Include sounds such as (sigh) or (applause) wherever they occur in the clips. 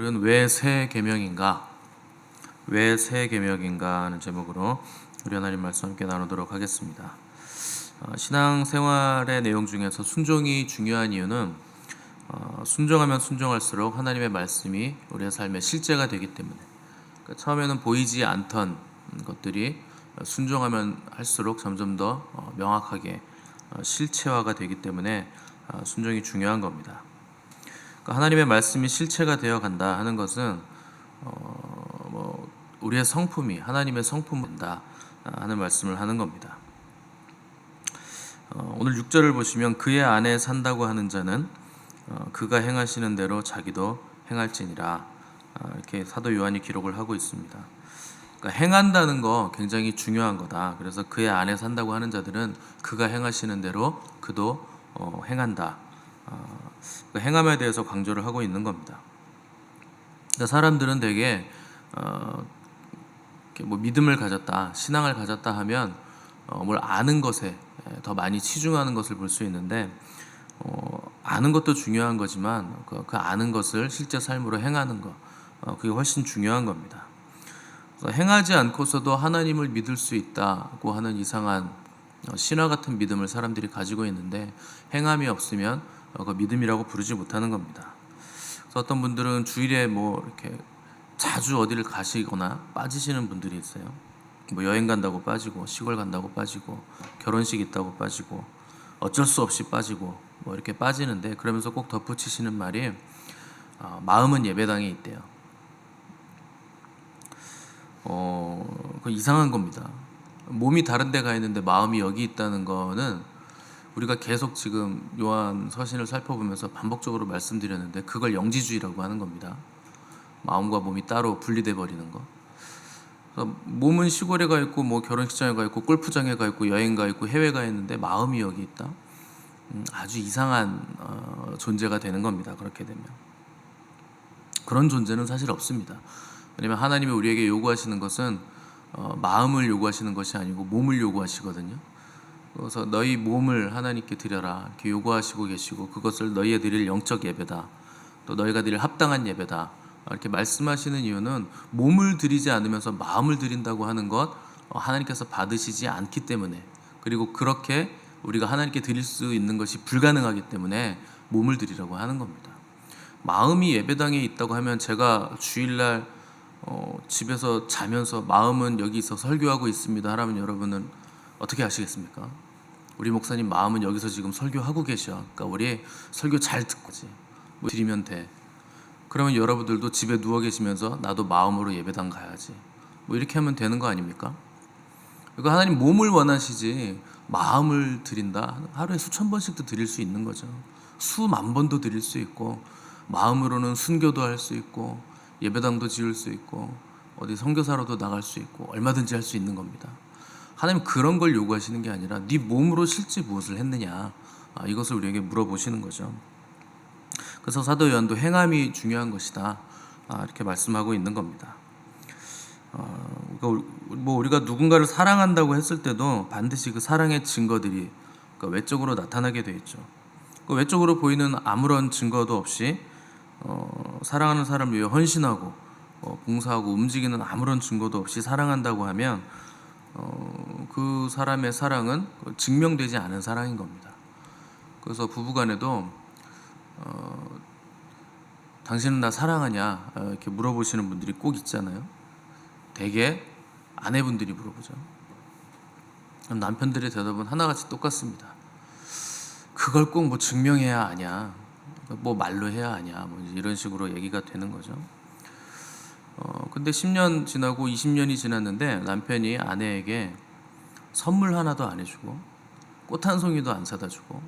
오늘은 왜새 계명인가? 왜 새 계명인가 하는 제목으로 우리 하나님 말씀 함께 나누도록 하겠습니다. 어, 신앙 생활의 내용 중에서 순종이 중요한 이유는 어, 순종하면 순종할수록 하나님의 말씀이 우리의 삶의 실제가 되기 때문에 그러니까 처음에는 보이지 않던 것들이 순종하면 할수록 점점 더 어, 명확하게 어, 실체화가 되기 때문에 어, 순종이 중요한 겁니다. 그러니까 하나님의 말씀이 실체가 되어 간다 하는 것은 어, 뭐 우리의 성품이 하나님의 성품된다 하는 말씀을 하는 겁니다. 어, 오늘 6절을 보시면 그의 안에 산다고 하는 자는 어, 그가 행하시는 대로 자기도 행할지니라 어, 이렇게 사도 요한이 기록을 하고 있습니다. 그러니까 행한다는 거 굉장히 중요한 거다. 그래서 그의 안에 산다고 하는 자들은 그가 행하시는 대로 그도 어, 행한다. 어, 그 행함에 대해서 강조를 하고 있는 겁니다. 그러니까 사람들은 되게 어, 뭐 믿음을 가졌다, 신앙을 가졌다 하면 어, 뭘 아는 것에 더 많이 치중하는 것을 볼 수 있는데 어, 아는 것도 중요한 거지만 그, 그 아는 것을 실제 삶으로 행하는 것 어, 그게 훨씬 중요한 겁니다. 행하지 않고서도 하나님을 믿을 수 있다고 하는 이상한 어, 신화 같은 믿음을 사람들이 가지고 있는데 행함이 없으면 어, 그 믿음이라고 부르지 못하는 겁니다. 그래서 어떤 분들은 주일에 뭐 이렇게 자주 어디를 가시거나 빠지시는 분들이 있어요. 뭐 여행 간다고 빠지고 시골 간다고 빠지고 결혼식 있다고 빠지고 어쩔 수 없이 빠지고 뭐 이렇게 빠지는데 그러면서 꼭 덧붙이시는 말이 어, 마음은 예배당에 있대요. 어, 그 이상한 겁니다. 몸이 다른 데 가 있는데 마음이 여기 있다는 거는 우리가 계속 지금 요한 서신을 살펴보면서 반복적으로 말씀드렸는데 그걸 영지주의라고 하는 겁니다. 마음과 몸이 따로 분리돼 버리는 거. 몸은 시골에 가 있고 뭐 결혼식장에 가 있고 골프장에 가 있고 여행 가 있고 해외 가 있는데 마음이 여기 있다. 음, 아주 이상한 어, 존재가 되는 겁니다. 그렇게 되면 그런 존재는 사실 없습니다. 왜냐하면 하나님이 우리에게 요구하시는 것은 어, 마음을 요구하시는 것이 아니고 몸을 요구하시거든요. 그래서 너희 몸을 하나님께 드려라 이렇게 요구하시고 계시고 그것을 너희에 드릴 영적 예배다. 또 너희가 드릴 합당한 예배다. 이렇게 말씀하시는 이유는 몸을 드리지 않으면서 마음을 드린다고 하는 것 어, 하나님께서 받으시지 않기 때문에 그리고 그렇게 우리가 하나님께 드릴 수 있는 것이 불가능하기 때문에 몸을 드리라고 하는 겁니다. 마음이 예배당에 있다고 하면 제가 주일날 어, 집에서 자면서 마음은 여기 서 설교하고 있습니다. 하라면 여러분은 어떻게 하시겠습니까? 우리 목사님 마음은 여기서 지금 설교하고 계셔. 그러니까 우리 설교 잘 듣고지. 뭐 드리면 돼. 그러면 여러분들도 집에 누워 계시면서 나도 마음으로 예배당 가야지. 뭐 이렇게 하면 되는 거 아닙니까? 그러니까 하나님 몸을 원하시지 마음을 드린다. 하루에 수천 번씩도 드릴 수 있는 거죠. 수만 번도 드릴 수 있고 마음으로는 순교도 할 수 있고 예배당도 지을 수 있고 어디 선교사로도 나갈 수 있고 얼마든지 할 수 있는 겁니다. 하나님 그런 걸 요구하시는 게 아니라 네 몸으로 실제 무엇을 했느냐 아, 이것을 우리에게 물어보시는 거죠. 그래서 사도 요한도 행함이 중요한 것이다 아, 이렇게 말씀하고 있는 겁니다. 어, 그러니까 뭐 우리가 누군가를 사랑한다고 했을 때도 반드시 그 사랑의 증거들이 그러니까 외적으로 나타나게 돼 있죠. 그 외적으로 보이는 아무런 증거도 없이 어, 사랑하는 사람을 위해 헌신하고 어, 봉사하고 움직이는 아무런 증거도 없이 사랑한다고 하면 어, 그 사람의 사랑은 증명되지 않은 사랑인 겁니다. 그래서 부부간에도 어, 당신은 나 사랑하냐 어, 이렇게 물어보시는 분들이 꼭 있잖아요. 대개 아내분들이 물어보죠. 남편들의 대답은 하나같이 똑같습니다. 그걸 꼭 뭐 증명해야 아냐. 뭐 말로 해야 하냐 뭐 이런 식으로 얘기가 되는 거죠. 어 근데 10년 지나고 20년이 지났는데 남편이 아내에게 선물 하나도 안 해주고 꽃 한 송이도 안 사다 주고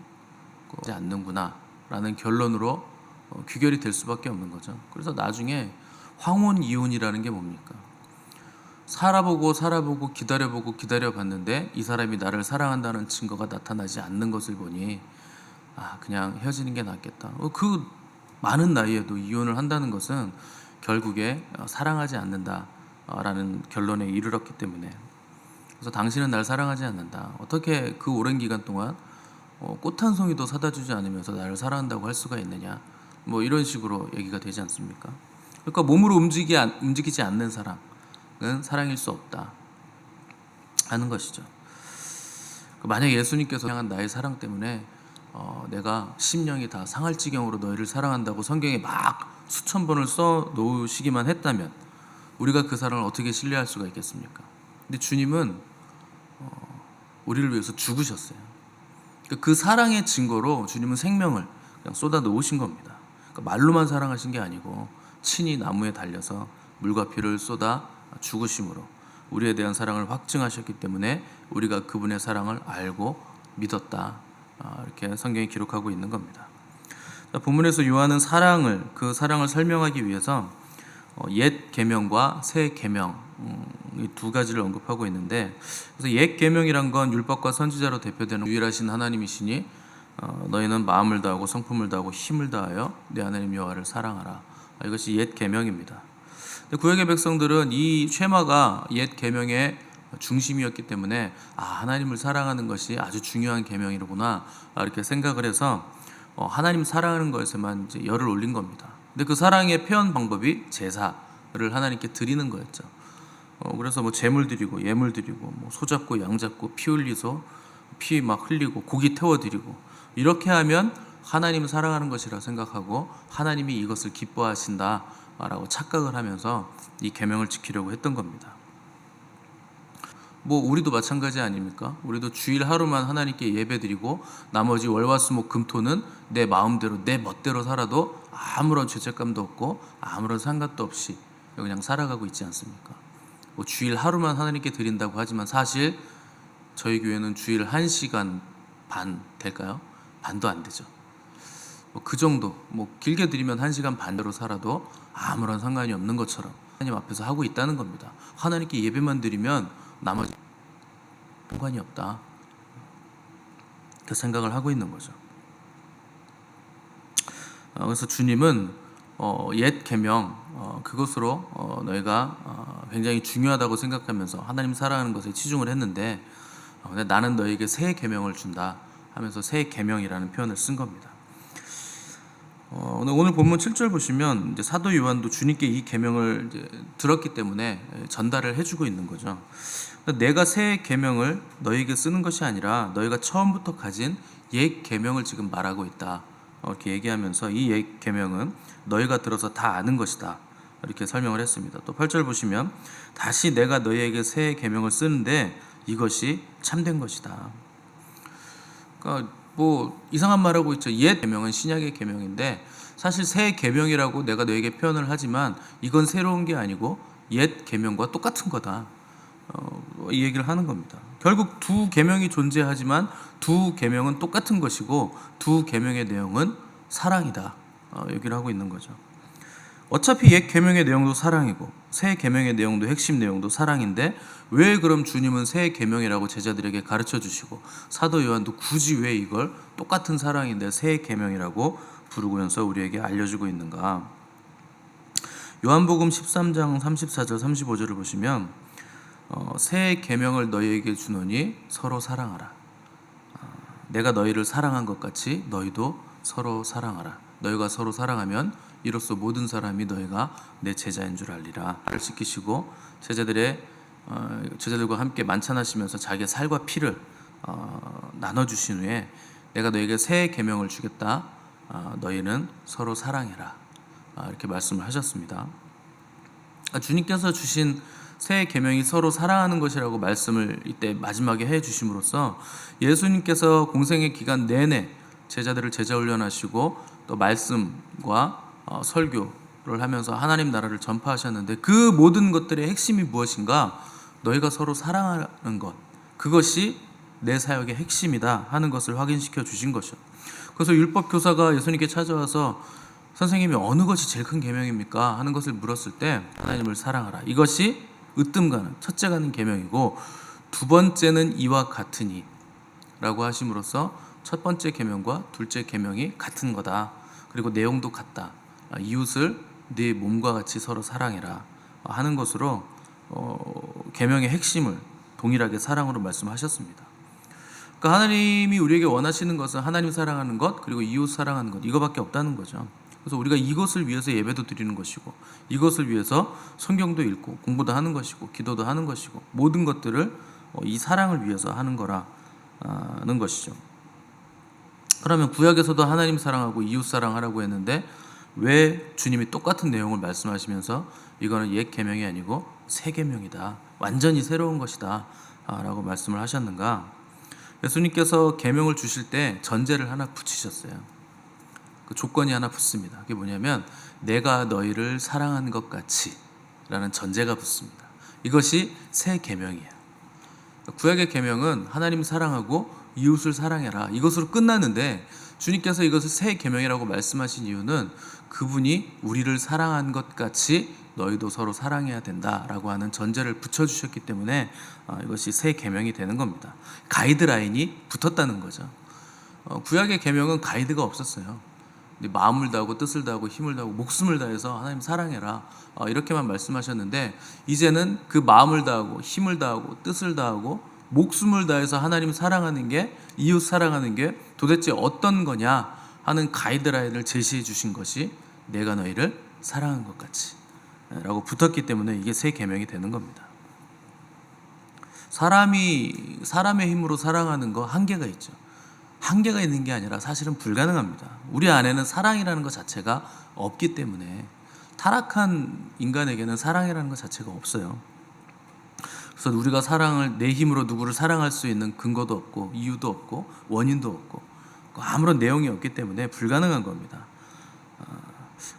그러지 않는구나 라는 결론으로 어, 귀결이 될 수밖에 없는 거죠. 그래서 나중에 황혼 이혼이라는 게 뭡니까? 살아보고 살아보고 기다려보고 기다려봤는데 이 사람이 나를 사랑한다는 증거가 나타나지 않는 것을 보니 아 그냥 헤어지는 게 낫겠다. 어, 그 많은 나이에도 이혼을 한다는 것은 결국에 어, 사랑하지 않는다라는 결론에 이르렀기 때문에 그래서 당신은 날 사랑하지 않는다. 어떻게 그 오랜 기간 동안 어, 꽃한 송이도 사다 주지 않으면서 나를 사랑한다고 할 수가 있느냐? 뭐 이런 식으로 얘기가 되지 않습니까? 그러니까 몸으로 움직이 안- 움직이지 않는 사랑은 사랑일 수 없다 하는 것이죠. 그 만약 예수님께서 향한 나의 사랑 때문에 어, 내가 심령이 다 상할 지경으로 너희를 사랑한다고 성경에 막 수천 번을 써 놓으시기만 했다면 우리가 그 사랑을 어떻게 신뢰할 수가 있겠습니까? 근데 주님은 어, 우리를 위해서 죽으셨어요. 그러니까 그 사랑의 증거로 주님은 생명을 그냥 쏟아 놓으신 겁니다. 그러니까 말로만 사랑하신 게 아니고 친히 나무에 달려서 물과 피를 쏟아 죽으심으로 우리에 대한 사랑을 확증하셨기 때문에 우리가 그분의 사랑을 알고 믿었다. 아, 이렇게 성경이 기록하고 있는 겁니다. 자, 본문에서 요한은 사랑을 그 사랑을 설명하기 위해서 어, 옛 계명과 새 계명 음, 이두 가지를 언급하고 있는데 그래서 옛 계명이란 건 율법과 선지자로 대표되는 유일하신 하나님이시니 어, 너희는 마음을 다하고 성품을 다하고 힘을 다하여 내 하나님 여호와를 사랑하라 아, 이것이 옛 계명입니다. 구약의 백성들은 이 쉐마가 옛 계명의 중심이었기 때문에 아 하나님을 사랑하는 것이 아주 중요한 계명이로구나 아, 이렇게 생각을 해서 어, 하나님 사랑하는 것에만 이제 열을 올린 겁니다. 근데 그 사랑의 표현 방법이 제사를 하나님께 드리는 거였죠. 어, 그래서 뭐 제물 드리고 예물 드리고 뭐 소 잡고 양 잡고 피 흘리소 피 막 흘리고 고기 태워 드리고 이렇게 하면 하나님 사랑하는 것이라 생각하고 하나님이 이것을 기뻐하신다라고 착각을 하면서 이 계명을 지키려고 했던 겁니다. 뭐 우리도 마찬가지 아닙니까? 우리도 주일 하루만 하나님께 예배드리고 나머지 월화수목 금토는 내 마음대로 내 멋대로 살아도 아무런 죄책감도 없고 아무런 상관도 없이 그냥 살아가고 있지 않습니까? 뭐 주일 하루만 하나님께 드린다고 하지만 사실 저희 교회는 주일 1시간 반 될까요? 반도 안 되죠. 뭐 그 정도 뭐 길게 드리면 1시간 반대로 살아도 아무런 상관이 없는 것처럼 하나님 앞에서 하고 있다는 겁니다. 하나님께 예배만 드리면 나머지 상관이 없다. 그 생각을 하고 있는 거죠. 어, 그래서 주님은 어, 옛 계명 어, 그것으로 어, 너희가 어, 굉장히 중요하다고 생각하면서 하나님 사랑하는 것에 치중을 했는데 어, 나는 너에게 새 계명을 준다 하면서 새 계명이라는 표현을 쓴 겁니다. 어, 오늘 오늘 본문 7절 보시면 사도 요한도 주님께 이 계명을 들었기 때문에 전달을 해주고 있는 거죠. 그러니까 내가 새 계명을 너에게 쓰는 것이 아니라 너희가 처음부터 가진 옛 계명을 지금 말하고 있다. 어, 이렇게 얘기하면서 이 옛 계명은 너희가 들어서 다 아는 것이다. 이렇게 설명을 했습니다. 또 8절 보시면 다시 내가 너희에게 새 계명을 쓰는데 이것이 참된 것이다. 그러니까 뭐 이상한 말하고 있죠. 옛 계명은 신약의 계명인데 사실 새 계명이라고 내가 너에게 표현을 하지만 이건 새로운 게 아니고 옛 계명과 똑같은 거다. 어, 이 얘기를 하는 겁니다. 결국 두 계명이 존재하지만 두 계명은 똑같은 것이고 두 계명의 내용은 사랑이다. 어, 얘기를 하고 있는 거죠. 어차피 옛 계명의 내용도 사랑이고 새 계명의 내용도 핵심 내용도 사랑인데 왜 그럼 주님은 새 계명이라고 제자들에게 가르쳐 주시고 사도 요한도 굳이 왜 이걸 똑같은 사랑인데 새 계명이라고 부르고면서 우리에게 알려주고 있는가? 요한복음 13장 34절 35절을 보시면 어, 새 계명을 너희에게 주노니 서로 사랑하라. 어, 내가 너희를 사랑한 것 같이 너희도 서로 사랑하라. 너희가 서로 사랑하면 이로써 모든 사람이 너희가 내 제자인 줄 알리라. 를 시키시고 제자들의 어, 제자들과 함께 만찬하시면서 자기의 살과 피를 어, 나눠 주신 후에 내가 너에게 새 계명을 주겠다. 아, 너희는 서로 사랑해라. 아, 이렇게 말씀을 하셨습니다. 아, 주님께서 주신 새 계명이 서로 사랑하는 것이라고 말씀을 이때 마지막에 해 주심으로써 예수님께서 공생의 기간 내내 제자들을 제자 훈련하시고 또 말씀과 어, 설교를 하면서 하나님 나라를 전파하셨는데 그 모든 것들의 핵심이 무엇인가? 너희가 서로 사랑하는 것. 그것이 내 사역의 핵심이다 하는 것을 확인시켜 주신 것이죠. 그래서 율법 교사가 예수님께 찾아와서 선생님이 어느 것이 제일 큰 계명입니까? 하는 것을 물었을 때 하나님을 사랑하라. 이것이 으뜸 가는 첫째 가는 계명이고 두 번째는 이와 같으니라고 하심으로써 첫 번째 계명과 둘째 계명이 같은 거다. 그리고 내용도 같다. 아, 이웃을 네 몸과 같이 서로 사랑해라 하는 것으로 어, 계명의 핵심을 동일하게 사랑으로 말씀하셨습니다. 그러니까 하나님이 우리에게 원하시는 것은 하나님 사랑하는 것 그리고 이웃 사랑하는 것 이거밖에 없다는 거죠. 그래서 우리가 이것을 위해서 예배도 드리는 것이고 이것을 위해서 성경도 읽고 공부도 하는 것이고 기도도 하는 것이고 모든 것들을 어, 이 사랑을 위해서 하는 거라는 것이죠. 그러면 구약에서도 하나님 사랑하고 이웃 사랑하라고 했는데 왜 주님이 똑같은 내용을 말씀하시면서 이거는 옛 계명이 아니고 새 계명이다. 완전히 새로운 것이다. 아, 라고 말씀을 하셨는가? 예수님께서 계명을 주실 때 전제를 하나 붙이셨어요. 그 조건이 하나 붙습니다. 그게 뭐냐면 내가 너희를 사랑한 것 같이라는 전제가 붙습니다. 이것이 새 계명이에요. 구약의 계명은 하나님 사랑하고 이웃을 사랑해라. 이것으로 끝났는데 주님께서 이것을 새 계명이라고 말씀하신 이유는 그분이 우리를 사랑한 것 같이 너희도 서로 사랑해야 된다라고 하는 전제를 붙여 주셨기 때문에 어, 이것이 새 계명이 되는 겁니다. 가이드라인이 붙었다는 거죠. 어, 구약의 계명은 가이드가 없었어요. 근데 마음을 다하고 뜻을 다하고 힘을 다하고 목숨을 다해서 하나님 사랑해라 어, 이렇게만 말씀하셨는데 이제는 그 마음을 다하고 힘을 다하고 뜻을 다하고 목숨을 다해서 하나님 사랑하는 게 이웃 사랑하는 게 도대체 어떤 거냐 하는 가이드라인을 제시해 주신 것이 내가 너희를 사랑한 것 같이 라고 붙었기 때문에 이게 새 계명이 되는 겁니다. 사람이 사람의 힘으로 사랑하는 거 한계가 있죠. 한계가 있는 게 아니라 사실은 불가능합니다. 우리 안에는 사랑이라는 것 자체가 없기 때문에 타락한 인간에게는 사랑이라는 것 자체가 없어요. 그래서 우리가 사랑을 내 힘으로 누구를 사랑할 수 있는 근거도 없고 이유도 없고 원인도 없고 아무런 내용이 없기 때문에 불가능한 겁니다. 아,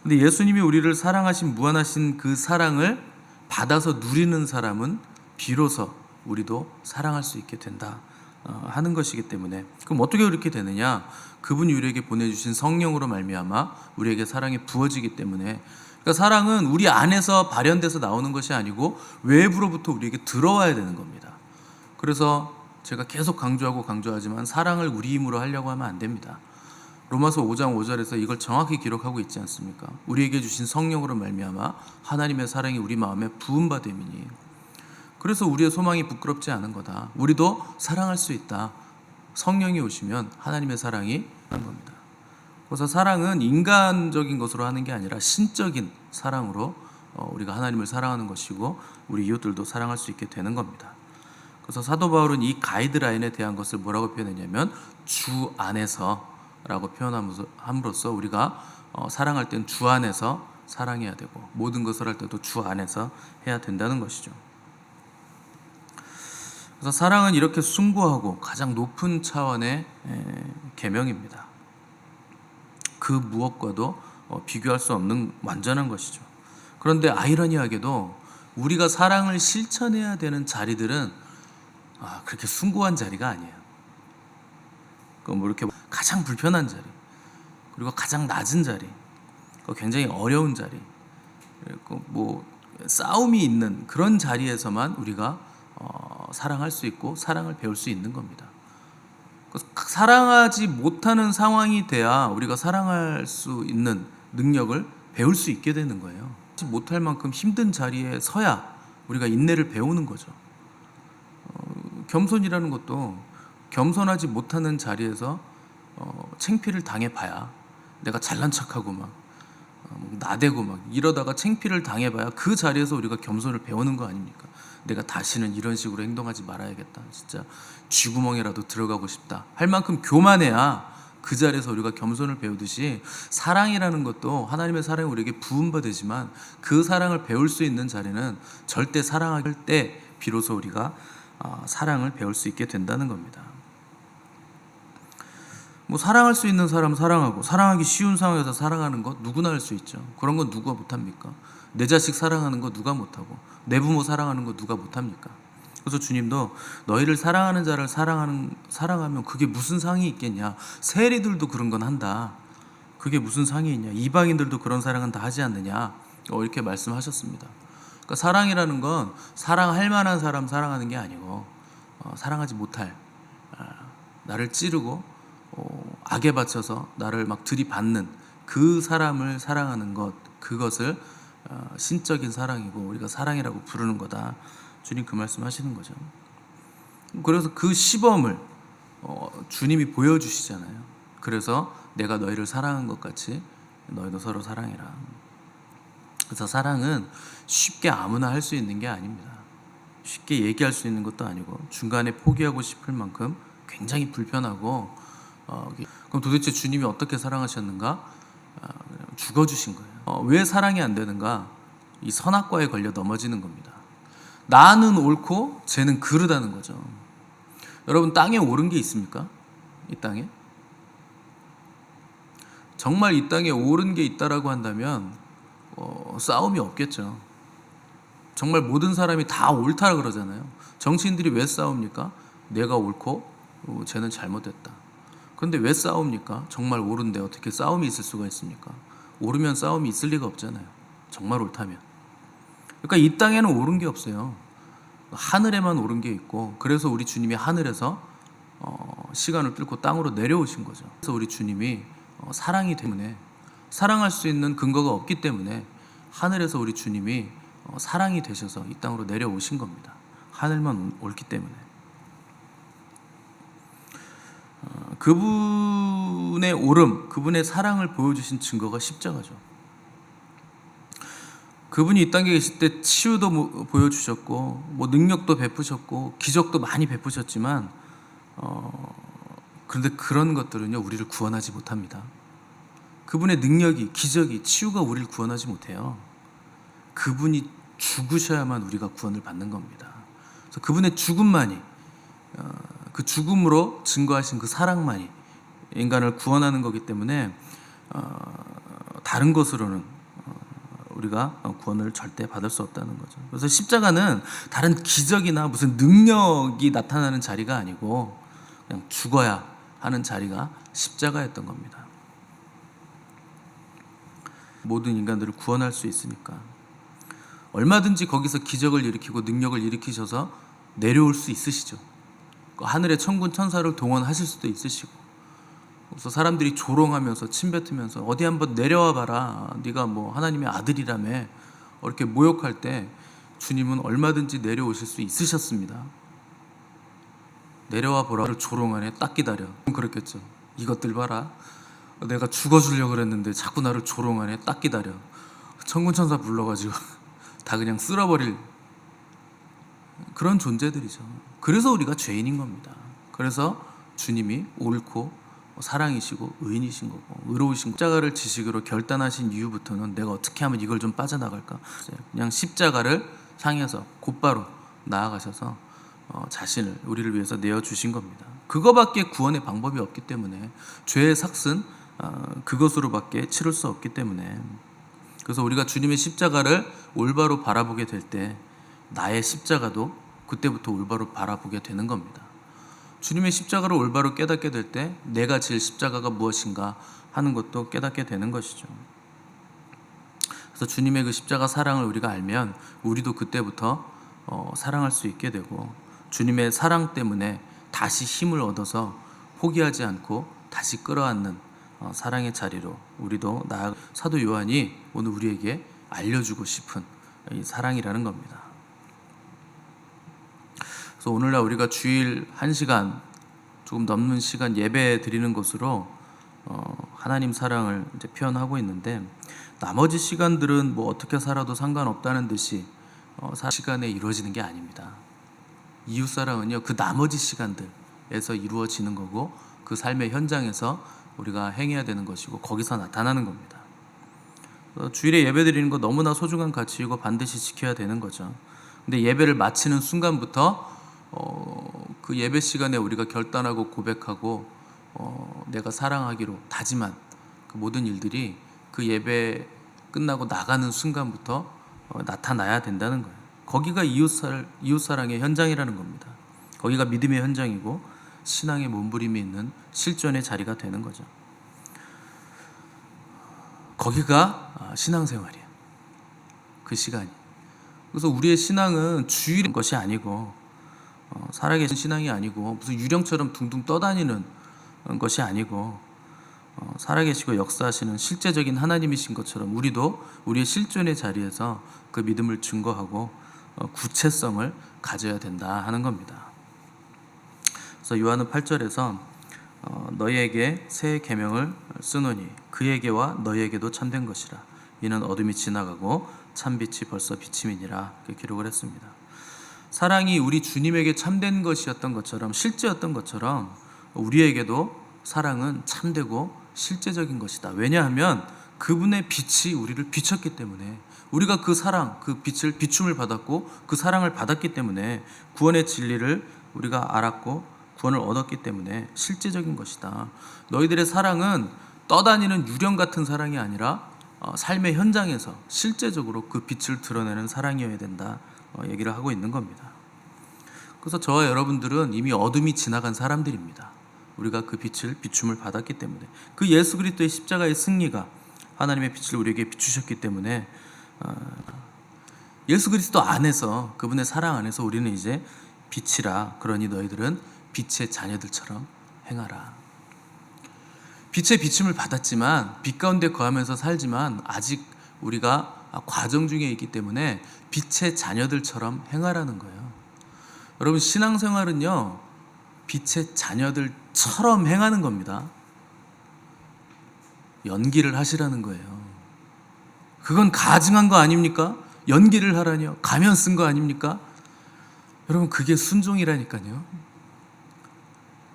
근데 예수님이 우리를 사랑하신 무한하신 그 사랑을 받아서 누리는 사람은 비로소 우리도 사랑할 수 있게 된다 어, 하는 것이기 때문에 그럼 어떻게 그렇게 되느냐? 그분이 우리에게 보내주신 성령으로 말미암아 우리에게 사랑이 부어지기 때문에 그러니까 사랑은 우리 안에서 발현돼서 나오는 것이 아니고 외부로부터 우리에게 들어와야 되는 겁니다. 그래서 제가 계속 강조하고 강조하지만 사랑을 우리 힘으로 하려고 하면 안 됩니다. 로마서 5장 5절에서 이걸 정확히 기록하고 있지 않습니까? 우리에게 주신 성령으로 말미암아 하나님의 사랑이 우리 마음에 부음 받음이니 그래서 우리의 소망이 부끄럽지 않은 거다. 우리도 사랑할 수 있다. 성령이 오시면 하나님의 사랑이 하는 겁니다. 그래서 사랑은 인간적인 것으로 하는 게 아니라 신적인 사랑으로 어, 우리가 하나님을 사랑하는 것이고 우리 이웃들도 사랑할 수 있게 되는 겁니다. 그래서 사도 바울은 이 가이드라인에 대한 것을 뭐라고 표현했냐면 주 안에서라고 표현함으로써 우리가 어, 사랑할 땐 주 안에서 사랑해야 되고 모든 것을 할 때도 주 안에서 해야 된다는 것이죠. 그래서 사랑은 이렇게 숭고하고 가장 높은 차원의 계명입니다. 그 무엇과도 어, 비교할 수 없는 완전한 것이죠. 그런데 아이러니하게도 우리가 사랑을 실천해야 되는 자리들은 아, 그렇게 숭고한 자리가 아니에요. 그뭐 이렇게 가장 불편한 자리, 그리고 가장 낮은 자리, 굉장히 어려운 자리, 그리고 뭐 싸움이 있는 그런 자리에서만 우리가 어, 사랑할 수 있고 사랑을 배울 수 있는 겁니다. 사랑하지 못하는 상황이 돼야 우리가 사랑할 수 있는 능력을 배울 수 있게 되는 거예요. 못할 만큼 힘든 자리에 서야 우리가 인내를 배우는 거죠. 어, 겸손이라는 것도 겸손하지 못하는 자리에서 어, 챙피를 당해봐야 내가 잘난 척하고 막 어, 나대고 막 이러다가 챙피를 당해봐야 그 자리에서 우리가 겸손을 배우는 거 아닙니까? 내가 다시는 이런 식으로 행동하지 말아야겠다. 진짜 쥐구멍이라도 들어가고 싶다. 할 만큼 교만해야 그 자리에서 우리가 겸손을 배우듯이 사랑이라는 것도 하나님의 사랑이 우리에게 부음받으지만 그 사랑을 배울 수 있는 자리는 절대 사랑할 때 비로소 우리가 아, 사랑을 배울 수 있게 된다는 겁니다. 뭐 사랑할 수 있는 사람 사랑하고 사랑하기 쉬운 상황에서 사랑하는 것 누구나 할 수 있죠. 그런 건 누가 못합니까? 내 자식 사랑하는 거 누가 못하고 내 부모 사랑하는 거 누가 못합니까? 그래서 주님도 너희를 사랑하는 자를 사랑하는 사랑하면 그게 무슨 상이 있겠냐? 세리들도 그런 건 한다. 그게 무슨 상이 있냐? 이방인들도 그런 사랑은 다 하지 않느냐? 어, 이렇게 말씀하셨습니다. 그러니까 사랑이라는 건 사랑할 만한 사람 사랑하는 게 아니고 어, 사랑하지 못할 아, 나를 찌르고 어, 악에 바쳐서 나를 막 들이받는 그 사람을 사랑하는 것 그것을 어, 신적인 사랑이고 우리가 사랑이라고 부르는 거다. 주님 그 말씀하시는 거죠. 그래서 그 시범을 어, 주님이 보여주시잖아요. 그래서 내가 너희를 사랑한 것 같이 너희도 서로 사랑해라. 그래서 사랑은 쉽게 아무나 할 수 있는 게 아닙니다. 쉽게 얘기할 수 있는 것도 아니고 중간에 포기하고 싶을 만큼 굉장히 불편하고 어, 그럼 도대체 주님이 어떻게 사랑하셨는가? 아, 죽어주신 거예요. 어, 왜 사랑이 안 되는가? 이 선악과에 걸려 넘어지는 겁니다. 나는 옳고 쟤는 그르다는 거죠. 여러분 땅에 옳은 게 있습니까? 이 땅에? 정말 이 땅에 옳은 게 있다라고 한다면 어, 싸움이 없겠죠. 정말 모든 사람이 다 옳다 그러잖아요. 정치인들이 왜 싸웁니까? 내가 옳고 어, 쟤는 잘못했다. 그런데 왜 싸웁니까? 정말 옳은데 어떻게 싸움이 있을 수가 있습니까? 옳으면 싸움이 있을 리가 없잖아요. 정말 옳다면. 그러니까 이 땅에는 옳은 게 없어요. 하늘에만 옳은 게 있고 그래서 우리 주님이 하늘에서 어, 시간을 뚫고 땅으로 내려오신 거죠. 그래서 우리 주님이 어, 사랑이 때문에 사랑할 수 있는 근거가 없기 때문에 하늘에서 우리 주님이 어, 사랑이 되셔서 이 땅으로 내려오신 겁니다. 하늘만 옳기 때문에. 어, 그분의 옳음, 그분의 사랑을 보여주신 증거가 십자가죠. 그분이 이 땅에 계실 때 치유도 mo- 보여주셨고, 뭐 능력도 베푸셨고, 기적도 많이 베푸셨지만, 어, 그런데 그런 것들은요 우리를 구원하지 못합니다. 그분의 능력이, 기적이, 치유가 우리를 구원하지 못해요. 그분이 죽으셔야만 우리가 구원을 받는 겁니다. 그래서 그분의 죽음만이 어, 그 죽음으로 증거하신 그 사랑만이 인간을 구원하는 거기 때문에 어, 다른 것으로는 어, 우리가 구원을 절대 받을 수 없다는 거죠. 그래서 십자가는 다른 기적이나 무슨 능력이 나타나는 자리가 아니고 그냥 죽어야 하는 자리가 십자가였던 겁니다. 모든 인간들을 구원할 수 있으니까 얼마든지 거기서 기적을 일으키고 능력을 일으키셔서 내려올 수 있으시죠. 그 하늘의 천군 천사를 동원하실 수도 있으시고 그래서 사람들이 조롱하면서 침뱉으면서 어디 한번 내려와 봐라. 네가 뭐 하나님의 아들이라며 이렇게 모욕할 때 주님은 얼마든지 내려오실 수 있으셨습니다. 내려와 보라를 조롱하네 딱 기다려. 그랬겠죠. 이것들 봐라. 내가 죽어주려고 그랬는데 자꾸 나를 조롱하네 딱 기다려. 천군 천사 불러가지고 (laughs) 다 그냥 쓸어버릴 그런 존재들이죠. 그래서 우리가 죄인인 겁니다. 그래서 주님이 옳고 사랑이시고 의인이신 거고 의로우신 십자가를 지식으로 결단하신 이후부터는 내가 어떻게 하면 이걸 좀 빠져나갈까? 그냥 십자가를 향해서 곧바로 나아가셔서 어, 자신을 우리를 위해서 내어 주신 겁니다. 그거밖에 구원의 방법이 없기 때문에 죄의 삭은 어, 그것으로밖에 치를 수 없기 때문에 그래서 우리가 주님의 십자가를 올바로 바라보게 될 때 나의 십자가도 그때부터 올바로 바라보게 되는 겁니다. 주님의 십자가를 올바로 깨닫게 될 때 내가 질 십자가가 무엇인가 하는 것도 깨닫게 되는 것이죠. 그래서 주님의 그 십자가 사랑을 우리가 알면 우리도 그때부터 어, 사랑할 수 있게 되고 주님의 사랑 때문에 다시 힘을 얻어서 포기하지 않고 다시 끌어안는 어, 사랑의 자리로 우리도 나 사도 요한이 오늘 우리에게 알려주고 싶은 이 사랑이라는 겁니다. 그래서 오늘날 우리가 주일 한 시간 조금 넘는 시간 예배 드리는 것으로 어, 하나님 사랑을 이제 표현하고 있는데 나머지 시간들은 뭐 어떻게 살아도 상관없다는 듯이 어, 사 시간에 이루어지는 게 아닙니다. 이웃 사랑은요 그 나머지 시간들에서 이루어지는 거고 그 삶의 현장에서 우리가 행해야 되는 것이고 거기서 나타나는 겁니다. 어, 주일에 예배 드리는 거 너무나 소중한 가치이고 반드시 지켜야 되는 거죠. 근데 예배를 마치는 순간부터 어, 그 예배 시간에 우리가 결단하고 고백하고 어, 내가 사랑하기로 다짐한 그 모든 일들이 그 예배 끝나고 나가는 순간부터 어, 나타나야 된다는 거예요. 거기가 이웃살 이웃사랑의 현장이라는 겁니다. 거기가 믿음의 현장이고 신앙의 몸부림이 있는 실존의 자리가 되는 거죠. 거기가 아, 신앙생활이에요. 그 시간이. 그래서 우리의 신앙은 주일인 것이 아니고 어, 살아계신 신앙이 아니고 무슨 유령처럼 둥둥 떠다니는 것이 아니고 어, 살아계시고 역사하시는 실제적인 하나님이신 것처럼 우리도 우리의 실존의 자리에서 그 믿음을 증거하고 어, 구체성을 가져야 된다 하는 겁니다. 그래서 요한은 8절에서 어, 너희에게 새 계명을 쓰노니 그에게와 너희에게도 참된 것이라 이는 어둠이 지나가고 참 빛이 벌써 비침이니라 그 기록을 했습니다. 사랑이 우리 주님에게 참된 것이었던 것처럼 실제였던 것처럼 우리에게도 사랑은 참되고 실제적인 것이다. 왜냐하면 그분의 빛이 우리를 비췄기 때문에 우리가 그 사랑, 그 빛을 비춤을 받았고 그 사랑을 받았기 때문에 구원의 진리를 우리가 알았고 구원을 얻었기 때문에 실제적인 것이다. 너희들의 사랑은 떠다니는 유령 같은 사랑이 아니라 어, 삶의 현장에서 실제적으로 그 빛을 드러내는 사랑이어야 된다. 어, 얘기를 하고 있는 겁니다. 그래서 저와 여러분들은 이미 어둠이 지나간 사람들입니다. 우리가 그 빛을 비춤을 받았기 때문에 그 예수 그리스도의 십자가의 승리가 하나님의 빛을 우리에게 비추셨기 때문에 어, 예수 그리스도 안에서 그분의 사랑 안에서 우리는 이제 빛이라 그러니 너희들은 빛의 자녀들처럼 행하라. 빛의 비춤을 받았지만 빛 가운데 거하면서 살지만 아직 우리가 과정 중에 있기 때문에 빛의 자녀들처럼 행하라는 거예요. 여러분 신앙생활은요 빛의 자녀들처럼 행하는 겁니다. 연기를 하시라는 거예요. 그건 가증한 거 아닙니까? 연기를 하라니요. 가면 쓴 거 아닙니까? 여러분 그게 순종이라니까요.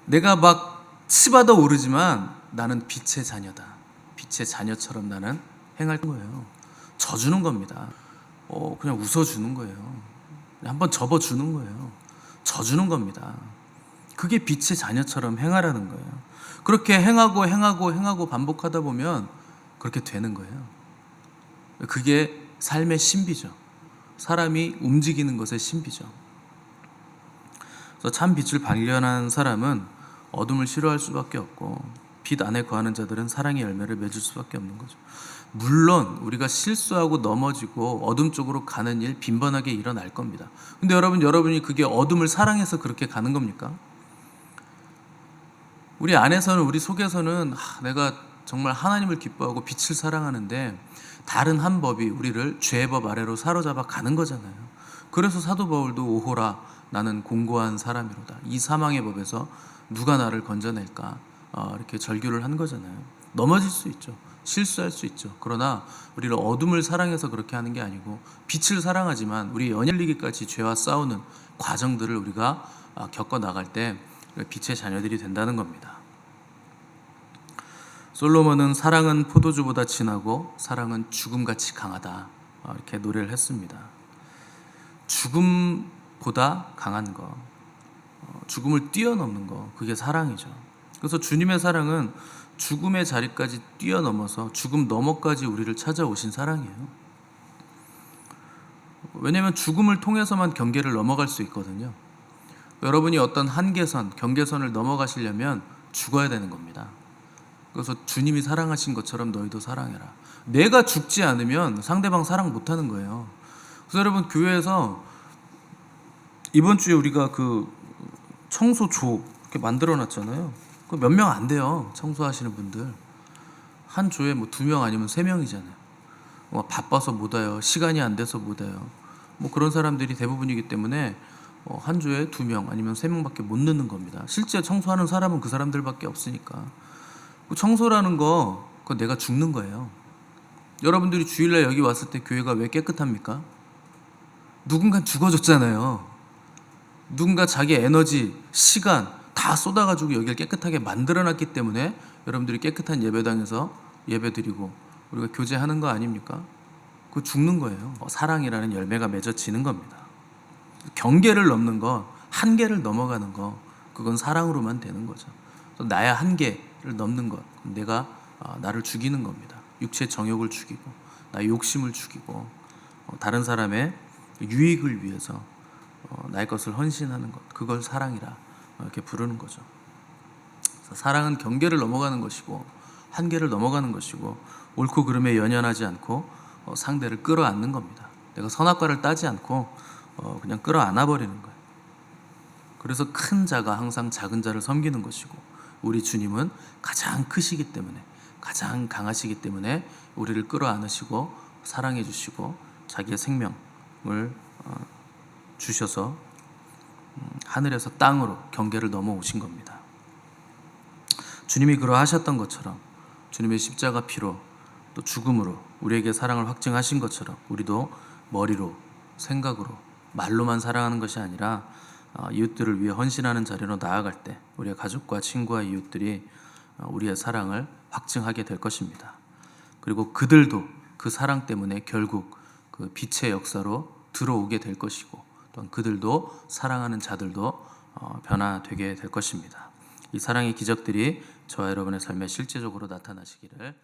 내가 막 치받아 오르지만 나는 빛의 자녀다. 빛의 자녀처럼 나는 행할 거예요. 져주는 겁니다. 어, 그냥 웃어주는 거예요. 한번 접어주는 거예요. 져주는 겁니다. 그게 빛의 자녀처럼 행하라는 거예요. 그렇게 행하고 행하고 행하고 반복하다 보면 그렇게 되는 거예요. 그게 삶의 신비죠. 사람이 움직이는 것의 신비죠. 그래서 참 빛을 발견한 사람은 어둠을 싫어할 수밖에 없고 빛 안에 거하는 자들은 사랑의 열매를 맺을 수밖에 없는 거죠. 물론 우리가 실수하고 넘어지고 어둠 쪽으로 가는 일 빈번하게 일어날 겁니다. 근데 여러분 여러분이 그게 어둠을 사랑해서 그렇게 가는 겁니까? 우리 안에서는 우리 속에서는 하, 내가 정말 하나님을 기뻐하고 빛을 사랑하는데 다른 한 법이 우리를 죄의 법 아래로 사로잡아 가는 거잖아요. 그래서 사도 바울도 오호라 나는 공고한 사람이로다. 이 사망의 법에서 누가 나를 건져낼까? 어, 이렇게 절규를 한 거잖아요. 넘어질 수 있죠. 실수할 수 있죠. 그러나 우리를 어둠을 사랑해서 그렇게 하는 게 아니고 빛을 사랑하지만 우리 연일리기까지 죄와 싸우는 과정들을 우리가 아, 겪어 나갈 때 빛의 자녀들이 된다는 겁니다. 솔로몬은 사랑은 포도주보다 진하고 사랑은 죽음같이 강하다 어, 이렇게 노래를 했습니다. 죽음보다 강한 거, 어, 죽음을 뛰어넘는 거, 그게 사랑이죠. 그래서 주님의 사랑은 죽음의 자리까지 뛰어넘어서 죽음 너머까지 우리를 찾아오신 사랑이에요. 왜냐하면 죽음을 통해서만 경계를 넘어갈 수 있거든요. 여러분이 어떤 한계선, 경계선을 넘어가시려면 죽어야 되는 겁니다. 그래서 주님이 사랑하신 것처럼 너희도 사랑해라. 내가 죽지 않으면 상대방 사랑 못 하는 거예요. 그래서 여러분 교회에서 이번 주에 우리가 그 청소조 이렇게 만들어 놨잖아요. 그 몇 명 안 돼요. 청소하시는 분들. 한 조에 뭐 두 명 아니면 세 명이잖아요. 뭐 바빠서 못 와요. 시간이 안 돼서 못 와요. 뭐 그런 사람들이 대부분이기 때문에 어, 한 조에 두 명 아니면 세 명밖에 못 넣는 겁니다. 실제 청소하는 사람은 그 사람들밖에 없으니까. 그 청소라는 거, 그거 내가 죽는 거예요. 여러분들이 주일날 여기 왔을 때 교회가 왜 깨끗합니까? 누군가 죽어줬잖아요. 누군가 자기 에너지, 시간 다 쏟아가지고 여기를 깨끗하게 만들어놨기 때문에 여러분들이 깨끗한 예배당에서 예배드리고 우리가 교제하는 거 아닙니까? 그 죽는 거예요. 어, 사랑이라는 열매가 맺어지는 겁니다. 경계를 넘는 거, 한계를 넘어가는 거, 그건 사랑으로만 되는 거죠. 나의 한계를 넘는 것, 내가 어, 나를 죽이는 겁니다. 육체 정욕을 죽이고, 나의 욕심을 죽이고, 어, 다른 사람의 유익을 위해서 나의 것을 헌신하는 것, 그걸 사랑이라 이렇게 부르는 거죠. 사랑은 경계를 넘어가는 것이고, 한계를 넘어가는 것이고, 옳고 그름에 연연하지 않고 상대를 끌어안는 겁니다. 내가 선악과를 따지 않고 어, 그냥 끌어안아 버리는 거예요. 그래서 큰 자가 항상 작은 자를 섬기는 것이고 우리 주님은 가장 크시기 때문에 가장 강하시기 때문에 우리를 끌어안으시고 사랑해 주시고 자기의 생명을 어, 주셔서 음, 하늘에서 땅으로 경계를 넘어오신 겁니다. 주님이 그러하셨던 것처럼 주님의 십자가 피로 또 죽음으로 우리에게 사랑을 확증하신 것처럼 우리도 머리로 생각으로 말로만 사랑하는 것이 아니라 어, 이웃들을 위해 헌신하는 자리로 나아갈 때 우리의 가족과 친구와 이웃들이 어, 우리의 사랑을 확증하게 될 것입니다. 그리고 그들도 그 사랑 때문에 결국 그 빛의 역사로 들어오게 될 것이고 또한 그들도 사랑하는 자들도 어, 변화되게 될 것입니다. 이 사랑의 기적들이 저와 여러분의 삶에 실제적으로 나타나시기를